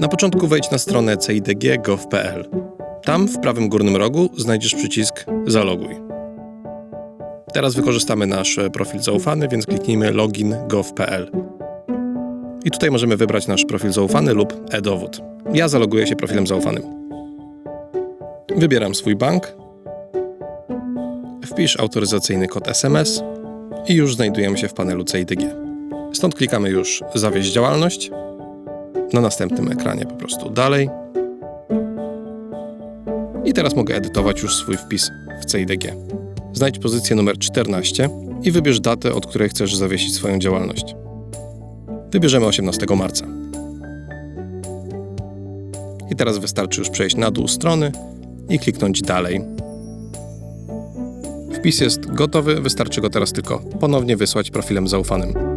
Na początku wejdź na stronę cidg.gov.pl. Tam w prawym górnym rogu znajdziesz przycisk Zaloguj. Teraz wykorzystamy nasz e, profil zaufany, więc kliknijmy login.gov.pl. I tutaj możemy wybrać nasz profil zaufany lub e-dowód. Ja zaloguję się profilem zaufanym. Wybieram swój bank. Wpisz autoryzacyjny kod SMS i już znajdujemy się w panelu CIDG. Stąd klikamy już Zawieź działalność. Na następnym ekranie po prostu dalej. I teraz mogę edytować już swój wpis w CIDG. Znajdź pozycję numer 14 i wybierz datę, od której chcesz zawiesić swoją działalność. Wybierzemy 18 marca. I teraz wystarczy już przejść na dół strony i kliknąć dalej. Wpis jest gotowy, wystarczy go teraz tylko ponownie wysłać profilem zaufanym.